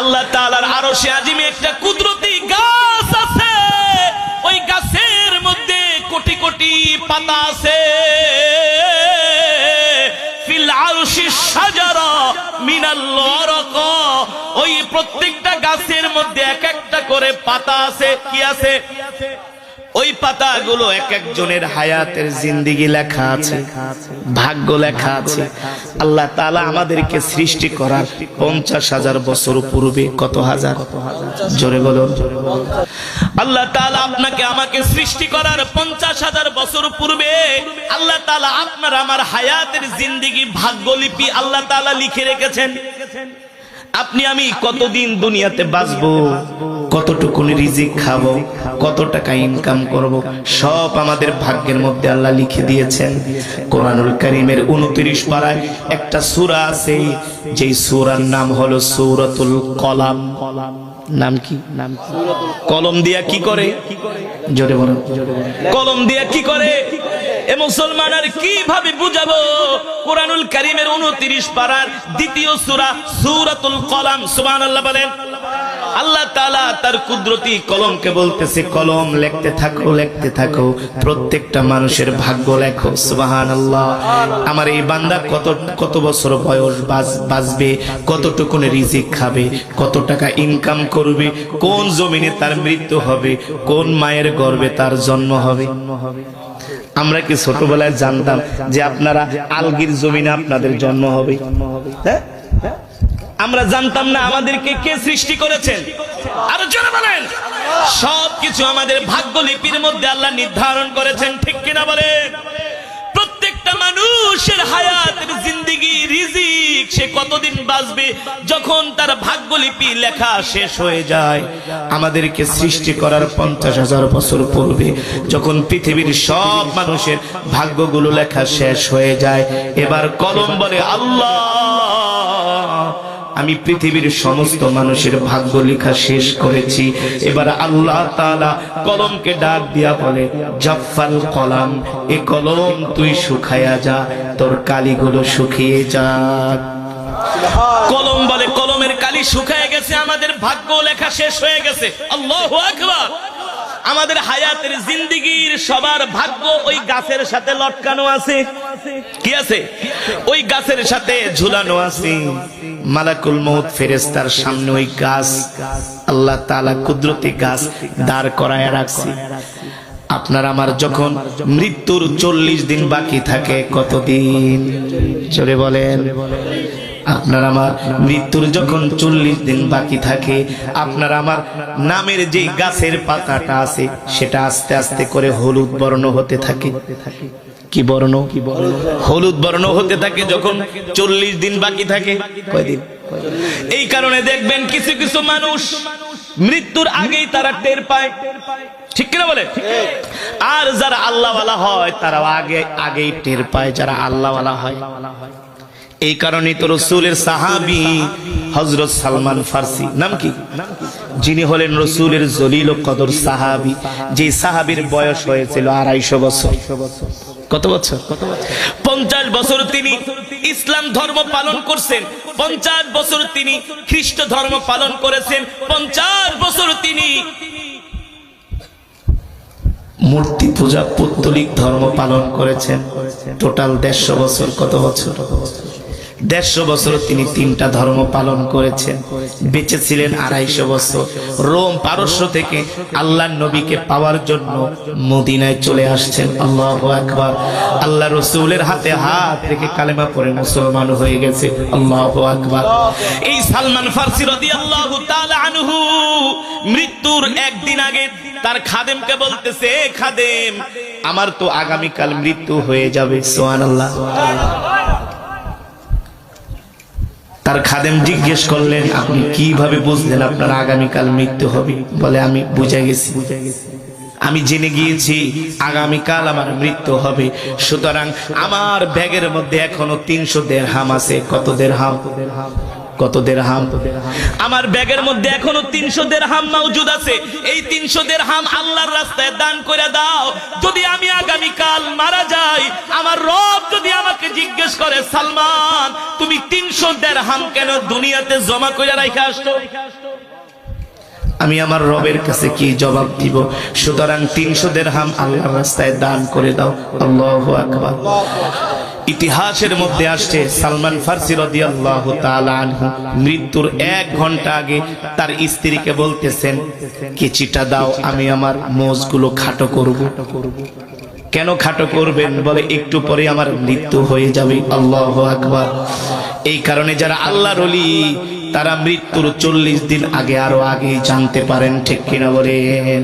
আল্লাহ তালার আরও সে আজিমে একটা কুদরতি গাছ আছে। ওই গাছের মধ্যে কোটি কোটি পাতা আছে। ওই প্রত্যেকটা গাছের মধ্যে এক একটা করে পাতা আছে। কি আছে? ওই পাতাগুলো এক একজনের হায়াতের জিন্দিগি লেখা আছে, ভাগ্য লেখা আছে। আল্লাহ তাআলা আমাদেরকে সৃষ্টি করার পঞ্চাশ হাজার বছর পূর্বে কত হাজার? জোরে বলুন। আল্লাহ তাআলা আপনাকে আমাকে সৃষ্টি করার পঞ্চাশ হাজার বছর পূর্বে আল্লাহ তাআলা আপনার আমার হায়াতের জিন্দিগি ভাগ্যলিপি আল্লাহ তাআলা লিখে রেখেছেন। আপনি আমি কতদিন দুনিয়াতে বাঁচবো? কতটুকু রিজিক খাব, কত টাকা ইনকাম করব, সব আমাদের ভাগ্যের মধ্যে আল্লাহ লিখে দিয়েছেন। কোরআনুল করিমের উনত্রিশ পাড়ায় একটা সূরা আছে, যেই সূরার নাম হলো সূরাতুল কলাম। নাম কি? নাম কলম দিয়া কি করে? জোরে বলুন। কলম দিয়া কি করে? এ মুসলমান আর কীভাবে বুঝাবো? কোরআনুল কারিমের উনত্রিশ পাড়ার দ্বিতীয় সূরা সূরাতুল কলাম, সুবহানাল্লাহ বলেন। আল্লাহ তালা তার কুদরতি কলমকে বলতেছে, কলম লেখতে থাকো, লিখতে থাকো। প্রত্যেকটা মানুষের ভাগ্য লেখো, সুবহানাল্লাহ। আমার এই বান্দা কত কত বছর বয়স বাঁচবে, কতটুকুন রিজিক খাবে, কত টাকা ইনকাম করবে, কোন জমিনে তার মৃত্যু হবে, কোন মায়ের গর্বে তার জন্ম হবে। আমরা কি ছোটবেলায় জানতাম যে আপনারা আলগির জমিনে আপনাদের জন্ম হবে? হ্যাঁ? আমরা জানতাম না আমাদেরকে কে সৃষ্টি করেছেন। আরও জোরে বলেন। সব কিছু আমাদের ভাগ্যলিপির মধ্যে আল্লাহ নির্ধারণ করেছেন, ঠিক কিনা বলেন? প্রত্যেকটা মানুষের হায়াতের জিন্দিগি রিজিক সে কতদিন বাঁচবে যখন তার ভাগ্যলিপি লেখা শেষ হয়ে যায়। আমাদেরকে সৃষ্টি করার পঞ্চাশ হাজার বছর পূর্বে যখন পৃথিবীর সব মানুষের ভাগ্যগুলো লেখা শেষ হয়ে যায়, এবার কলম বলে আল্লাহ আমি পৃথিবীর সমস্ত মানুষের ভাগ্য লেখা শেষ করেছি। এবার আল্লাহ তাআলা কলমকে ডাক দিয়া বলে, জাফাল কলাম, এ কলম তুই শুকায়া যা, তোর কালিগুলো শুকিয়ে যা কলম বলে, কলমের কালি শুকায় গেছে, আমাদের ভাগ্য লেখা শেষ হয়ে গেছে। আল্লাহু আকবার! আমাদের হায়াতের জিন্দিগির সবার ভাগ্য ওই গাছের সাথে লটকানো আছে। কি আছে? ওই গাছের সাথে ঝুলানো আছে। মালাকুল মৌত ফেরেস্তার সামনে ওই গাছ, আল্লাহ তাআলা কুদরতি গাছ দাঁড় করায় রাখছে। আপনার আমার যখন মৃত্যুর চল্লিশ দিন বাকি থাকে, কতদিন? চলে বলেন। আপনার আমার মৃত্যুর যখন চল্লিশ দিন বাকি থাকে, আপনার আমার নামের যে গাছের পাতাটা আছে, সেটা আস্তে আস্তে করে হলুদ বর্ণ হতে থাকে। কি বর্ণ? কি বর্ণ হলুদ বর্ণ হতে থাকে যখন চল্লিশ দিন বাকি থাকে। কয়দিন? এই কারণে দেখবেন কিছু কিছু মানুষ মৃত্যুর আগেই তারা টের পায়। ঠিক কিনা বলে? আর যারা আল্লাহওয়ালা হয় তারা আগে আগেই টের পায় যারা আল্লাহওয়ালা হয়। এই কারণে তো রসুলের সাহাবি হজরত সালমান ফার্সি নাম কি? যিনি হলেন রসুলের জলিল কদর সাহাবি যে সাহাবির বয়স হয়েছিল আড়াইশো বছর। কত বছর? পঞ্চাশ বছর তিনি ইসলাম ধর্ম পালন করছেন। পঞ্চাশ বছর তিনি খ্রিস্ট ধর্ম পালন করেছেন। পঞ্চাশ বছর তিনি মূর্তি পূজা পৌত্তলিক ধর্ম পালন করেছেন। টোটাল দেড়শো বছর কত বছর? দেড়শো বছর তিনি তিনটা ধর্ম পালন করেছেন। বেঁচে ছিলেন আড়াইশো বছর। রোম পারস্য থেকে আল্লাহ নবীকে পাওয়ার জন্য মদিনায় চলে আসছেন। আল্লাহ আকবার। আল্লাহ রসুলের হাতে হাত রেখে কালেমা পরে মুসলমান হয়ে গেছে। আল্লাহ আকবার। এই সালমান ফার্সি রদি আল্লাহ মৃত্যুর একদিন আগে তার খাদেমকে বলতেছে খাদেম, আমার তো আগামীকাল মৃত্যু হয়ে যাবে। সোহান আল্লাহ তার খাদেম জিজ্ঞেস করলেন, আপনি কীভাবে বুঝলেন আপনার আগামীকাল মৃত্যু হবে? বলে, আমি বুঝে গেছি। আমি জেনে গিয়েছি আগামীকাল আমার মৃত্যু হবে। সুতরাং আমার ব্যাগের মধ্যে এখনও তিনশো দেড় হাম আছে। কত দেড় হাম কত দেড়হাম? আমার ব্যাগের মধ্যে এখনও তিনশো দেড়হাম মজুদ আছে। এই তিনশো দেড়হাম আল্লাহর রাস্তায় দান করে দাও। যদি আমি আগামীকাল মারা যাই, আমার রব যদি আমাকে জিজ্ঞেস করে, সালমান দেড়হাম কেন দুনিয়াতে জমা করে রাখা আসছো আমি আমার রবের কাছে কি জবাব দিব? সুতরাং তিনশো দেড়হাম আল্লাহর রাস্তায় দান করে দাও। আল্লাহ আকবার। ইতিহাসের মধ্যে আসছে, সালমান ফার্সি মৃত্যুর এক ঘণ্টা আগে তার স্ত্রীকে বলতেছেন, কিচিটা দাও, আমি আমার মোজগুলো খাটো করব। কেন খাটো করবেন বলে একটু পরে আমার মৃত্যু হয়ে যাবে? আল্লাহ আকবার। এই কারণে যারা আল্লাহ রলি তারা মৃত্যুর চল্লিশ দিন আগে আরও আগে জানতে পারেন, ঠিক কিনা বলেন?